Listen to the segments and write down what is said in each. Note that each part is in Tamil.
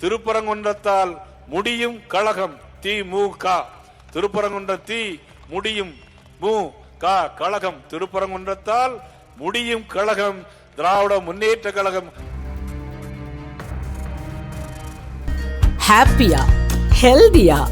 திருப்பரங்குன்றத்தால் முடியும் கழகம் திமுக திருப்பரங்குன்ற தி முடியும் மு க. கழகம். திருப்பரங்குன்றத்தால் முடியும் கழகம் திராவிட முன்னேற்ற கழகம். ஹாப்பியா ஹெல்தியா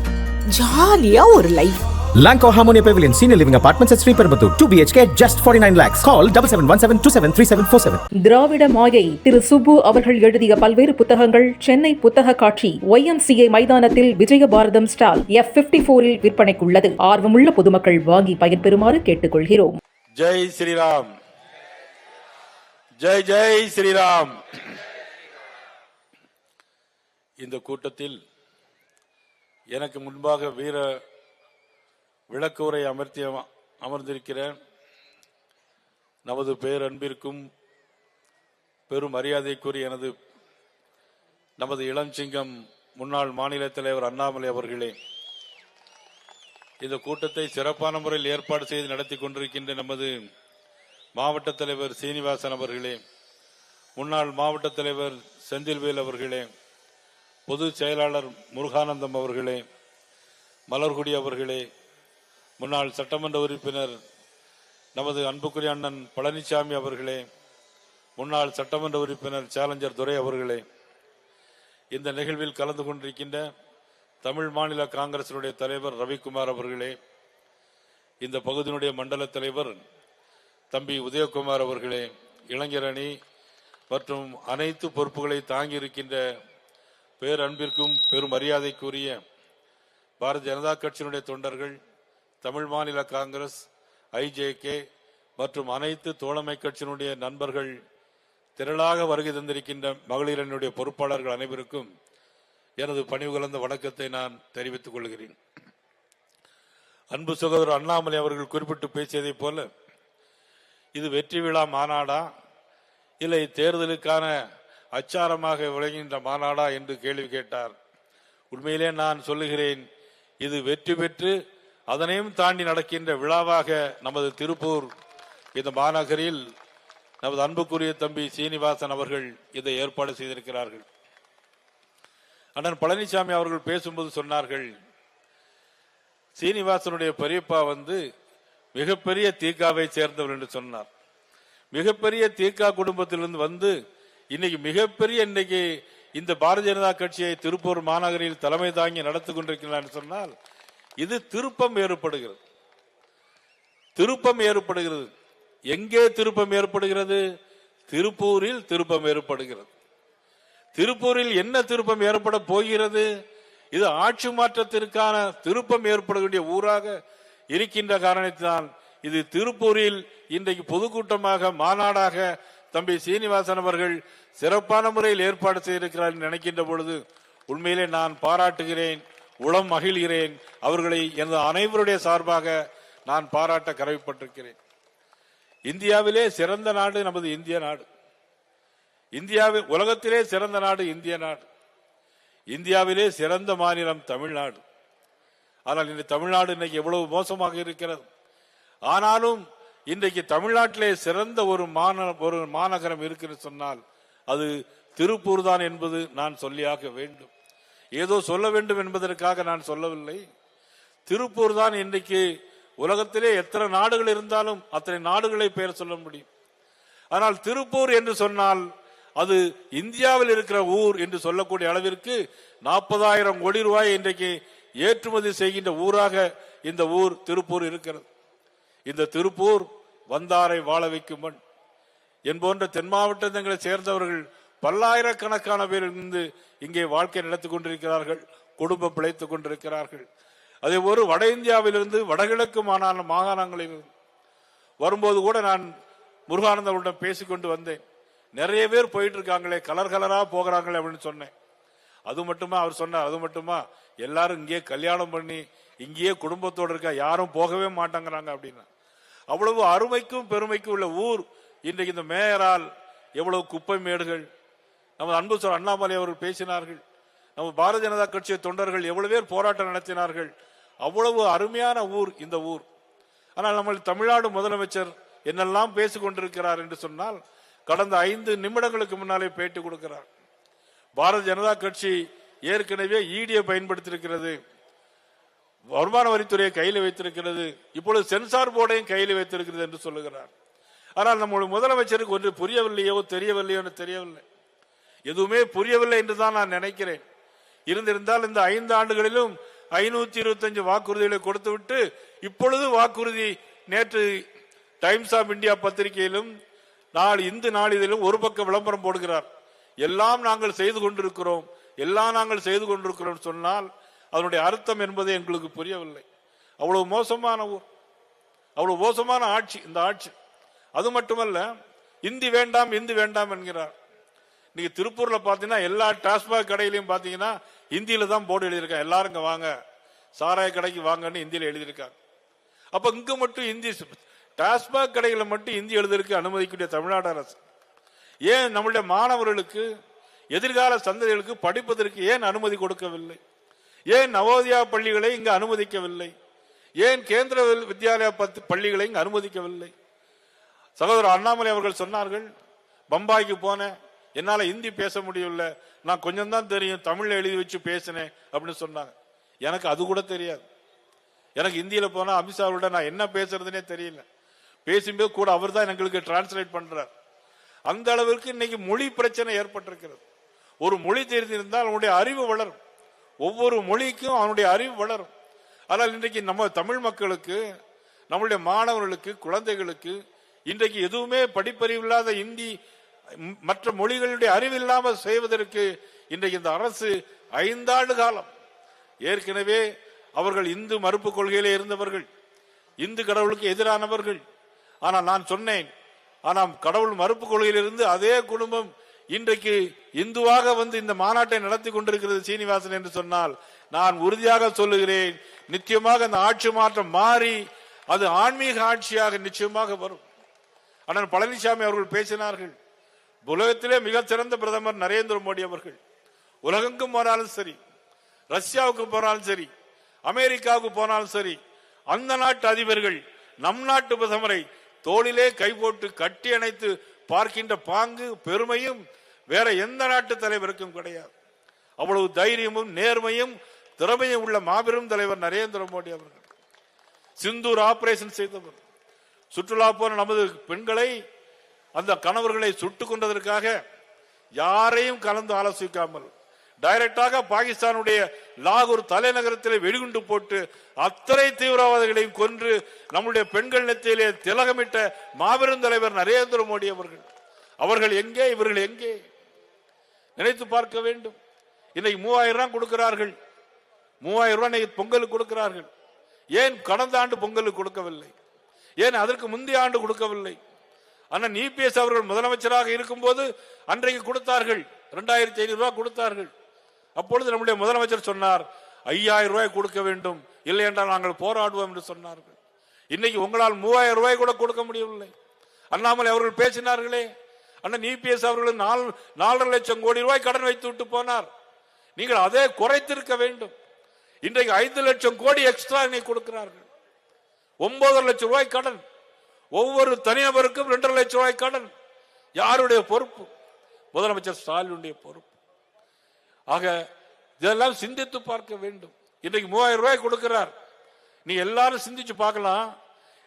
ஜாலியா ஒரு life Lanco Harmonia Pavilion Senior Living Apartments at Sri Perambatoor 2 BHK just 49 lakhs. Call 7717273747. Dravida Mayai Thiru Subbu அவர்கள் எழுதிய பல்வேறு புத்தகங்கள் சென்னை புத்தக காட்சி ஒய்எம்சிஏ மைதானத்தில் Vijaya Bharatam stall F fifty போரில் விற்பனைக்குள்ளது. ஆர்வமுள்ள பொதுமக்கள் வாங்கி பயன்பெறுமாறு கேட்டுக்கொள்கிறோம். ஜெய் ஸ்ரீராம். ஜெய் ஜெய் ஸ்ரீராம். இந்த கூட்டத்தில் எனக்கு முன்பாக வீர விளக்குரை அமர்த்தி அமர்ந்திருக்கிற அமர்ந்திருக்கிறேன். நமது பேரன்பிற்கும் பெரும் மரியாதைக்குரிய எனது நமது இளஞ்சிங்கம் முன்னாள் மாநில தலைவர் அண்ணாமலை அவர்களே இந்த கூட்டத்தை சிறப்பான முறையில் ஏற்பாடு செய்து நடத்தி கொண்டிருக்கின்ற நமது மாவட்ட தலைவர் சீனிவாசன் அவர்களே முன்னாள் மாவட்ட தலைவர் செந்தில்வேல் அவர்களே பொதுச் செயலாளர் முருகானந்தம் அவர்களே மலர்குடி அவர்களே முன்னாள் சட்டமன்ற உறுப்பினர் நமது அன்புக்குரிய அண்ணன் பழனிசாமி அவர்களே முன்னாள் சட்டமன்ற உறுப்பினர் சேலஞ்சர் துரை அவர்களே இந்த நிகழ்வில் கலந்து கொண்டிருக்கின்ற தமிழ் மாநில காங்கிரசினுடைய தலைவர் ரவிக்குமார் அவர்களே இந்த பகுதியினுடைய மண்டல தலைவர் தம்பி உதயகுமார் அவர்களே இளைஞரணி மற்றும் அனைத்து பொறுப்புகளை தாங்கி இருக்கின்ற பேரன்பிற்கும் பெரும் மரியாதைக்குரிய பாரதிய ஜனதா கட்சியினுடைய தொண்டர்கள் தமிழ் மாநில காங்கிரஸ் ஐஜேகே மற்றும் அனைத்து தோழமை கட்சியினுடைய நண்பர்கள் திரளாக வருகை தந்திருக்கின்ற மகளிரனுடைய பொறுப்பாளர்கள் அனைவருக்கும் எனது பணிவு கலந்த வணக்கத்தை நான் தெரிவித்துக் கொள்கிறேன். அன்பு சகோதரர் அண்ணாமலை அவர்கள் குறிப்பிட்டு பேசியதைப் போல இது வெற்றி விழா மாநாடா இல்லை தேர்தலுக்கான அச்சாரமாக விளங்குகின்ற மாநாடா என்று கேள்வி கேட்டார். உண்மையிலே நான் சொல்லுகிறேன் இது வெற்றி பெற்று அதனையும் தாண்டி நடக்கின்ற விழாவாக நமது திருப்பூர் இந்த மாநகரில் நமது அன்புக்குரிய தம்பி சீனிவாசன் அவர்கள் இதை ஏற்பாடு செய்திருக்கிறார்கள். அண்ணன் பழனிசாமி அவர்கள் பேசும்போது சொன்னார்கள் சீனிவாசனுடைய பெரியப்பா வந்து மிகப்பெரிய தீக்காவை சேர்ந்தவர் என்று சொன்னார். மிகப்பெரிய தீக்கா குடும்பத்திலிருந்து வந்து இன்னைக்கு மிகப்பெரிய இன்னைக்கு இந்த பாரதிய ஜனதா கட்சியை திருப்பூர் மாநகரில் தலைமை தாங்கி நடத்தி கொண்டிருக்கிறார் என்று சொன்னால் இது திருப்பம் ஏற்படுகிறது. திருப்பம் ஏற்படுகிறது. எங்கே திருப்பம் ஏற்படுகிறது? திருப்பூரில் திருப்பம் ஏற்படுகிறது. திருப்பூரில் என்ன திருப்பம் ஏற்பட போகிறது? இது ஆட்சி மாற்றத்திற்கான திருப்பம் ஏற்பட வேண்டிய ஊராக இருக்கின்ற காரணத்தினால் இது திருப்பூரில் இன்றைக்கு பொதுக்கூட்டமாக மாநாடாக தம்பி சீனிவாசன் அவர்கள் சிறப்பான முறையில் ஏற்பாடு செய்திருக்கிறார் என்று நினைக்கின்ற பொழுது உண்மையிலே நான் பாராட்டுகிறேன். உளம் மகிழ்கிறேன். அவர்களை எனது அனைவருடைய சார்பாக நான் பாராட்ட கடமைப்பட்டிருக்கிறேன் இந்தியாவிலே சிறந்த நாடு நமது இந்திய நாடு. இந்தியாவில் உலகத்திலே சிறந்த நாடு இந்திய நாடு. இந்தியாவிலே சிறந்த மாநிலம் தமிழ்நாடு. ஆனால் இன்று தமிழ்நாடு இன்னைக்கு எவ்வளவு மோசமாக இருக்கிறது. ஆனாலும் இன்றைக்கு தமிழ்நாட்டிலே சிறந்த ஒரு மாந ஒரு மாநகரம் இருக்குன்னு சொன்னால் அது திருப்பூர் தான் என்பது நான் சொல்லியாக வேண்டும். ஏதோ சொல்ல வேண்டும் என்பதற்காக நான் சொல்லவில்லை. திருப்பூர் தான் இன்றைக்கு உலகத்திலே எத்தனை நாடுகள் இருந்தாலும் அத்தனை நாடுகளை பெயர் சொல்ல முடியும். ஆனால் திருப்பூர் என்று சொன்னால் அது இந்தியாவில் இருக்கிற ஊர் என்று சொல்லக்கூடிய அளவிற்கு நாற்பதாயிரம் கோடி ரூபாய் இன்றைக்கு ஏற்றுமதி செய்கின்ற ஊராக இந்த ஊர் திருப்பூர் இருக்கிறது. இந்த திருப்பூர் வந்தாரை வாழ வைக்கும் மண். என்போன்ற தென் மாவட்டங்களை சேர்ந்தவர்கள் பல்லாயிரக்கணக்கான பேர் இருந்து இங்கே வாழ்க்கை நடத்தி கொண்டிருக்கிறார்கள் குடும்பம் பிழைத்துக் கொண்டிருக்கிறார்கள். அதே ஒரு வட இந்தியாவிலிருந்து வடகிழக்கு மாகாண மாகாணங்களில் வரும்போது கூட நான் முருகானந்தவுடன் பேசிக்கொண்டு வந்தேன். நிறைய பேர் போயிட்டு இருக்காங்களே கலர் கலரா போகிறாங்களே அப்படின்னு சொன்னேன். அது மட்டுமா? அவர் சொன்னார் அது மட்டுமா? எல்லாரும் இங்கேயே கல்யாணம் பண்ணி இங்கேயே குடும்பத்தோடு இருக்கா? யாரும் போகவே மாட்டாங்கிறாங்க அப்படின்னா. அவ்வளவு அருமைக்கும் பெருமைக்கும் உள்ள ஊர் இன்றைக்கு இந்த மேயரால் எவ்வளவு குப்பை மேடுகள் நமது அன்பு சொல் அண்ணாமலை அவர்கள் பேசினார்கள். நம்ம பாரதிய ஜனதா கட்சியை தொண்டர்கள் எவ்வளவு பேர் போராட்டம் நடத்தினார்கள். அவ்வளவு அருமையான ஊர் இந்த ஊர். ஆனால் நம்ம தமிழ்நாடு முதலமைச்சர் என்னெல்லாம் பேசிக்கொண்டிருக்கிறார் என்று சொன்னால் கடந்த ஐந்து நிமிடங்களுக்கு முன்னாலே பேட்டி கொடுக்கிறார். பாரதிய ஜனதா கட்சி ஏற்கனவே ஈடியை பயன்படுத்தியிருக்கிறது. வருமான வரித்துறையை கையில் வைத்திருக்கிறது. இப்பொழுது சென்சார் போர்டையும் கையில் வைத்திருக்கிறது என்று சொல்லுகிறார். ஆனால் நம்முடைய முதலமைச்சருக்கு ஒன்று புரியவில்லையோ தெரியவில்லையோ என்று தெரியவில்லை. எதுவுமே புரியவில்லை என்று தான் நான் நினைக்கிறேன். இருந்திருந்தால் இந்த ஐந்து ஆண்டுகளிலும் ஐநூத்தி இருபத்தஞ்சு வாக்குறுதிகளை கொடுத்துவிட்டு இப்பொழுது வாக்குறுதி நேற்று டைம்ஸ் ஆஃப் இந்தியா பத்திரிகையிலும் நாள் இந்து நாளிதழிலும் ஒரு பக்கம் விளம்பரம் போடுகிறார். எல்லாம் நாங்கள் செய்து கொண்டிருக்கிறோம். எல்லாம் நாங்கள் செய்து கொண்டிருக்கிறோம் சொன்னால் அதனுடைய அர்த்தம் என்பது எங்களுக்கு புரியவில்லை. அவ்வளவு மோசமான ஊர் அவ்வளவு மோசமான ஆட்சி இந்த ஆட்சி. அது மட்டுமல்ல இந்தி வேண்டாம் இந்தி வேண்டாம் என்கிறார். நீங்க திருப்பூர்ல பாத்தீங்கன்னா எல்லா டாஸ்மாக் கடையிலையும் பாத்தீங்கன்னா ஹிந்தியில தான் போர்டு எழுதியிருக்காங்க. எல்லாரும் இங்க வாங்க. சாராய கடைக்கு வாங்கன்னு ஹிந்தியில எழுதியிருக்காங்க. அப்ப இங்க மட்டும் இந்தி டாஸ்மாக் கடைகளை மட்டும் இந்தி எழுதுறதுக்கு அனுமதிக்கூடிய தமிழ்நாடு அரசு. ஏன் நம்மளுடைய மாணவர்களுக்கு எதிர்கால சந்ததிகளுக்கு படிப்பதற்கு ஏன் அனுமதி கொடுக்கவில்லை? ஏன் நவோதயா பள்ளிகளை இங்கு அனுமதிக்கவில்லை? ஏன் கேந்திர வித்யாலயா பத்து பள்ளிகளை இங்கு அனுமதிக்கவில்லை? சகோதரர் அண்ணாமலை அவர்கள் சொன்னார்கள் பம்பாய்க்கு போனேன். என்னால ஹிந்தி பேச முடியல. நான் கொஞ்சம் தான் தெரியும். தமிழ்ல எழுதி வச்சு பேசினேன் அப்படின்னு சொன்னாங்க. எனக்கு அது கூட தெரியாது. எனக்கு ஹிந்தியில போனா அமித்ஷாவோட நான் என்ன பேசுறதுனே தெரியல. பேசும்போது கூட அவர் தான் எங்களுக்கு டிரான்ஸ்லேட் பண்றார். அந்த அளவிற்கு இன்னைக்கு மொழி பிரச்சனை ஏற்பட்டிருக்கிறது. ஒரு மொழி தெரிந்திருந்தால் அவனுடைய அறிவு வளரும். ஒவ்வொரு மொழிக்கும் அவனுடைய அறிவு வளரும். ஆனால் இன்றைக்கு நம்ம தமிழ் மக்களுக்கு நம்மளுடைய மாணவர்களுக்கு குழந்தைகளுக்கு இன்றைக்கு எதுவுமே படிப்பறிவு இல்லாத இந்தி மற்ற மொழிகளுடைய அறிவு இல்லாமல் செய்வதற்கு இன்றைக்கு இந்த அரசு ஐந்தாண்டு காலம். ஏற்கனவே அவர்கள் இந்து மறுப்பு கொள்கையிலே இருந்தவர்கள் இந்து கடவுளுக்கு எதிரானவர்கள். ஆனால் நான் சொன்னேன் ஆனால் கடவுள் மறுப்பு கொள்கையிலிருந்து அதே குடும்பம் இன்றைக்கு இந்துவாக வந்து இந்த மாநாட்டை நடத்தி கொண்டிருக்கிறது சீனிவாசன் என்று சொன்னால் நான் உறுதியாக சொல்லுகிறேன் நிச்சயமாக அந்த ஆட்சி மாற்றம் மாறி அது ஆன்மீக ஆட்சியாக நிச்சயமாக வரும். ஆனால் பழனிசாமி அவர்கள் பேசினார்கள் உலகத்திலே மிக சிறந்த பிரதமர் நரேந்திர மோடி அவர்கள். உலகெங்கும் போனாலும் சரி ரஷ்யாவுக்கு போனாலும் சரி அமெரிக்காவுக்கு போனாலும் சரி அந்த நாட்டு அதிபர்கள் நம் நாட்டு பிரதமரை தோளிலே கை போட்டு கட்டி அணைத்து பார்க்கின்ற பாங்கு பெருமையும் வேற எந்த நாட்டு தலைவருக்கும் கிடையாது. அவ்வளவு தைரியமும் நேர்மையும் திறமையும் உள்ள மாபெரும் தலைவர் நரேந்திர மோடி அவர்கள். சிந்தூர் ஆபரேஷன் செய்தவர். சுற்றுலா போன நமது பெண்களை அந்த கணவர்களை சுட்டுக் கொண்டதற்காக யாரையும் கலந்து ஆலோசிக்காமல் டைரக்டாக பாகிஸ்தானுடைய லாகூர் தலைநகரத்தில் வெடிகுண்டு போட்டு அத்தனை தீவிரவாதிகளையும் கொன்று நம்முடைய பெண்கள் நெத்தியிலே திலகமிட்ட மாபெரும் தலைவர் நரேந்திர மோடி அவர்கள். அவர்கள் எங்கே? இவர்கள் எங்கே? நினைத்து பார்க்க வேண்டும். இன்னைக்கு மூவாயிரம் ரூபாய் கொடுக்கிறார்கள். மூவாயிரம் ரூபாய் இன்னைக்கு பொங்கலுக்கு கொடுக்கிறார்கள். ஏன் கடந்த ஆண்டு பொங்கலுக்கு கொடுக்கவில்லை? ஏன் அதற்கு முந்தைய ஆண்டு கொடுக்கவில்லை? அண்ணன் இபிஎஸ் அவர்கள் முதலமைச்சராக இருக்கும்போது அன்றைக்கு கொடுத்தார்கள். ரெண்டாயிரத்தி ஐநூறு ரூபாய் கொடுத்தார்கள். அப்பொழுது நம்முடைய முதலமைச்சர் சொன்னார் ஐயாயிரம் ரூபாய் கொடுக்க வேண்டும். இல்லை என்றால் நாங்கள் போராடுவோம் என்று சொன்னார்கள். இன்னைக்கு உங்களால் மூவாயிரம் ரூபாய் கூட கொடுக்க முடியவில்லை. அண்ணாமலை அவர்கள் பேசினார்களே அண்ணன் இபிஎஸ் அவர்கள் நாலு நாலரை லட்சம் கோடி ரூபாய் கடன் வைத்து விட்டு போனார். நீங்கள் அதே குறைத்திருக்க வேண்டும். இன்றைக்கு ஐந்து லட்சம் கோடி எக்ஸ்ட்ரா இன்னைக்கு கொடுக்கிறார்கள். ஒன்பதரை லட்சம் ரூபாய் கடன். ஒவ்வொரு தனிநபருக்கும் ரெண்டரை லட்சம் ரூபாய் கடன். யாருடைய பொறுப்பு? முதலமைச்சர் ஸ்டாலினுடைய பொறுப்பு. ஆக இதெல்லாம் சிந்தித்து பார்க்க வேண்டும். இன்றைக்கு மூவாயிரம் ரூபாய் கொடுக்கிறார். நீ எல்லாரும் சிந்திச்சு பார்க்கலாம்.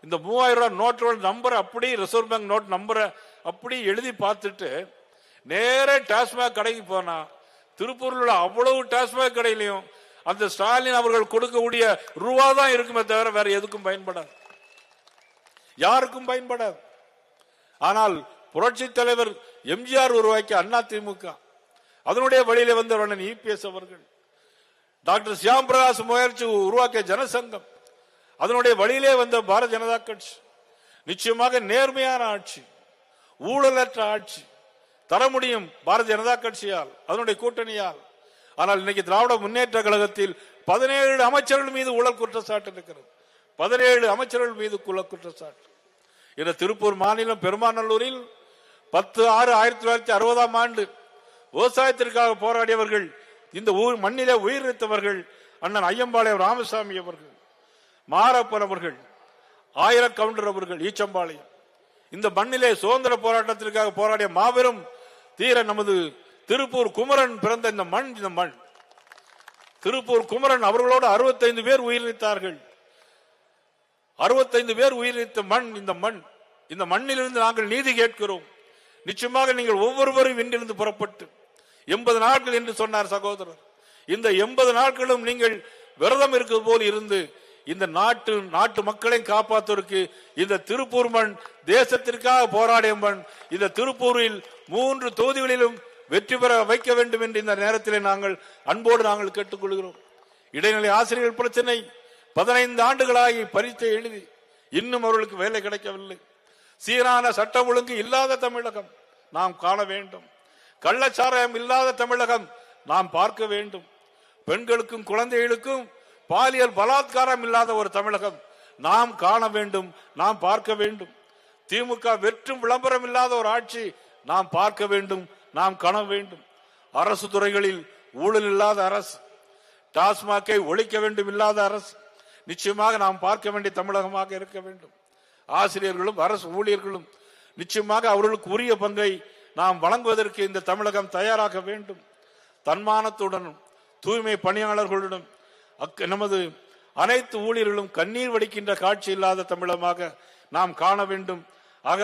இந்த மூவாயிரம் ரூபாய் நோட்டோட நம்பரை அப்படியே ரிசர்வ் பேங்க் நோட் நம்பரை அப்படியே எழுதி பார்த்துட்டு நேரே டாஸ்மாக் கடைக்கு போனா திருப்பூரில் உள்ள அவ்வளவு டாஸ்மாக் கடையிலையும் அந்த ஸ்டாலின் அவர்கள் கொடுக்கக்கூடிய ரூபா தான் இருக்குமே தவிர வேற எதுக்கும் பயன்படாது. யாருக்கும் பயன்படாது. ஆனால் புரட்சி தலைவர் எம்ஜிஆர் உருவாக்கிய அண்ணா திமுக. அதனுடைய வழியில வந்தவர் இபிஎஸ் அவர்கள். டாக்டர் சியாம் பிரகாஷ் முயற்சி உருவாக்கிய ஜனசங்கம். அதனுடைய வழியிலே வந்த பாரதிய ஜனதா கட்சி. நிச்சயமாக நேர்மையான ஆட்சி. ஊழலற்ற ஆட்சி. தர முடியும் பாரதிய ஜனதா கட்சியால் அதனுடைய கூட்டணியால். ஆனால் இன்னைக்கு திராவிட முன்னேற்ற கழகத்தில் பதினேழு அமைச்சர்கள் மீது ஊழல் குற்றச்சாட்டு இருக்கிறது. பதினேழு அமைச்சர்கள் மீது ஊழல் குற்றச்சாட்டு. இந்த திருப்பூர் மாநிலம் பெருமாநல்லூரில் பத்து ஆறு ஆயிரத்தி தொள்ளாயிரத்தி அறுபதாம் ஆண்டு விவசாயத்திற்காக போராடியவர்கள் இந்த ஊர் மண்ணிலே உயிரிழத்தவர்கள் அண்ணன் ஐயம்பாளையம் ராமசாமி அவர்கள் மாரப்பன் அவர்கள் ஆயிரக்கவுண்டர் அவர்கள் ஈச்சம்பாளையம். இந்த மண்ணிலே சுதந்திர போராட்டத்திற்காக போராடிய மாபெரும் தீர நமது திருப்பூர் குமரன் பிறந்த இந்த மண் இந்த மண். திருப்பூர் குமரன் அவர்களோடு அறுபத்தைந்து பேர் உயிரிழந்தார்கள் அறுபத்தைந்து பேர் உயிரிழந்த மண் இந்த மண். இந்த மண்ணிலிருந்து நாங்கள் நீதி கேட்கிறோம். நிச்சயமாக நீங்கள் ஒவ்வொருவரும் இன்றிருந்து புறப்பட்டு எண்பது நாட்கள் என்று சொன்னார் சகோதரர். இந்த எண்பது நாட்களும் நீங்கள் விரதம் இருக்கிறது போல் இருந்து இந்த நாட்டு நாட்டு மக்களை காப்பாற்றுவதற்கு இந்த திருப்பூர் மண் தேசத்திற்காக போராடிய மண் இந்த திருப்பூரில் மூன்று தொகுதிகளிலும் வெற்றி பெற வைக்க வேண்டும் என்று இந்த நேரத்திலே நாங்கள் அன்போடு நாங்கள் கேட்டுக்கொள்கிறோம். இடைநிலை ஆசிரியர்கள் பிரச்சனை பதினைந்து ஆண்டுகளாகி பரீட்சை எழுதி இன்னும் அவர்களுக்கு வேலை கிடைக்கவில்லை. சீரான சட்டம் ஒழுங்கு இல்லாத தமிழகம் நாம் காண வேண்டும். கள்ளச்சாராயம் இல்லாத தமிழகம் நாம் பார்க்க வேண்டும். பெண்களுக்கும் குழந்தைகளுக்கும் பாலியல் பலாத்காரம் இல்லாத ஒரு தமிழகம் நாம் காண வேண்டும் நாம் பார்க்க வேண்டும். திமுக வெற்றும் விளம்பரம் இல்லாத ஒரு ஆட்சி நாம் பார்க்க வேண்டும் நாம் காண வேண்டும். அரசு துறைகளில் ஊழல் இல்லாத அரசு டாஸ்மாகை ஒழிக்க வேண்டும் இல்லாத அரசு நிச்சயமாக நாம் பார்க்க வேண்டிய தமிழகமாக இருக்க வேண்டும். ஆசிரியர்களும் அரசு ஊழியர்களும் நிச்சயமாக அவர்களுக்கு உரிய பங்கை நாம் வழங்குவதற்கு இந்த தமிழகம் தயாராக வேண்டும். தன்மானத்துடனும் தூய்மை பணியாளர்களுடன் அக் நமது அனைத்து ஊழியர்களும் கண்ணீர் வடிக்கின்ற காட்சி இல்லாத தமிழகமாக நாம் காண வேண்டும். ஆக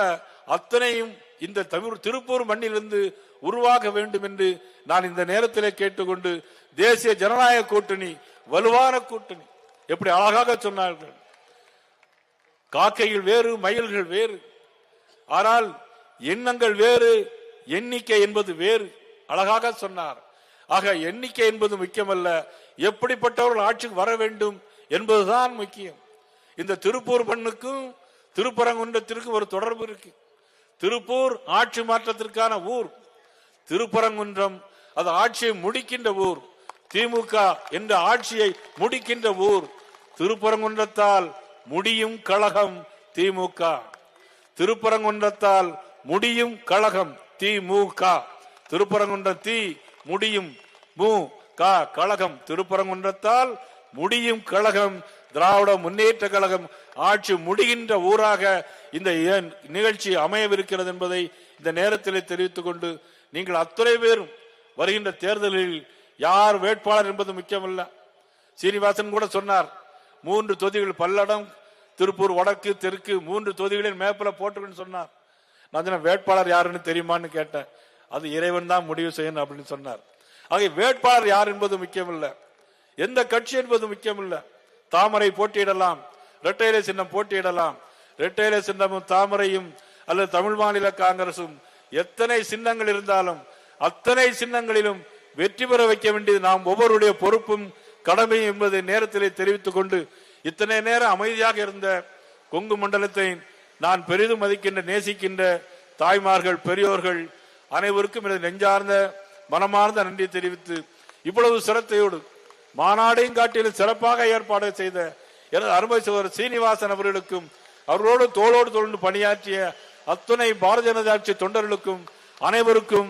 அத்தனையும் இந்த தமிழ் திருப்பூர் மண்ணிலிருந்து உருவாக வேண்டும் என்று நான் இந்த நேரத்திலே கேட்டுக்கொண்டு தேசிய ஜனநாயக கூட்டணி வலுவான கூட்டணி எப்படி அழகாக சொன்னார்கள். காக்கைகள் வேறு மயில்கள் வேறு. ஆனால் எண்ணங்கள் வேறு எண்ணிக்கை என்பது வேறு. அழகாக சொன்னார். ஆக எண்ணிக்கை என்பது முக்கியமல்ல. எப்படிப்பட்டவர்கள் ஆட்சிக்கு வர வேண்டும் என்பதுதான் முக்கியம். இந்த திருப்பூர் மண்ணுக்கும் திருப்பரங்குன்றத்திற்கும் ஒரு தொடர்பு இருக்கு. திருப்பூர் ஆட்சி மாற்றத்திற்கான ஊர். திருப்பரங்குன்றம் அது ஆட்சியை முடிக்கின்ற ஊர். திமுக என்ற ஆட்சியை முடிக்கின்ற ஊர் திருப்பரங்குன்றத்தால் முடியும் கழகம் திமுக. திருப்பரங்குன்றத்தால் முடியும் கழகம் திமுக. திருப்பரங்குன்ற தி முடியும் மு க கழகம். திருப்பரங்குன்றத்தால் முடியும் கழகம் திராவிட முன்னேற்ற கழகம். ஆட்சி முடிகின்ற ஊராக இந்த ஏன் நிகழ்ச்சி அமையவிருக்கிறது என்பதை இந்த நேரத்தில் தெரிவித்துக் கொண்டு நீங்கள் அத்துறை பேரும் வருகின்ற தேர்தலில் யார் வேட்பாளர் என்பது முக்கியமல்ல. சீனிவாசன் கூட சொன்னார் மூன்று தொகுதிகள் பல்லடம் திருப்பூர் வடக்கு தெற்கு மூன்று தொகுதிகளின் மேப்பில் போட்டுருன்னு சொன்னார். நான் வேட்பாளர் யாருன்னு தெரியுமான்னு கேட்டேன். அது இறைவன் தான் முடிவு செய்யணும் அப்படின்னு சொன்னார். ஆக வேட்பாளர் யார் என்பது முக்கியமில்லை. எந்த கட்சி என்பது முக்கியமில்லை. தாமரை போட்டியிடலாம் இரட்டையிலை சின்னம் போட்டியிடலாம். இரட்டையிலை சின்னமும் தாமரையும் அல்லது தமிழ் மாநில காங்கிரசும் எத்தனை சின்னங்கள் இருந்தாலும் அத்தனை சின்னங்களிலும் வெற்றி பெற வைக்க வேண்டியது நாம் ஒவ்வொருடைய பொறுப்பும் கடமை என்பதை நேரத்திலே தெரிவித்துக் கொண்டு இத்தனை நேரம் அமைதியாக இருந்த கொங்கு மண்டலத்தை நான் பெரிதும் மதிக்கின்ற நேசிக்கின்ற தாய்மார்கள் பெரியோர்கள் அனைவருக்கும் எனது நெஞ்சார்ந்த மனமார்ந்த நன்றி தெரிவித்து இவ்வளவு சிரத்தையோடு மாநாடையும் காட்டிலும் சிறப்பாக ஏற்பாடு செய்த எனது அருமை சோதர் சீனிவாசன் அவர்களுக்கும் அவர்களோடு தோளோடு தோழ்ந்து பணியாற்றிய அத்துணை பாரதிய ஜனதா கட்சி தொண்டர்களுக்கும் அனைவருக்கும்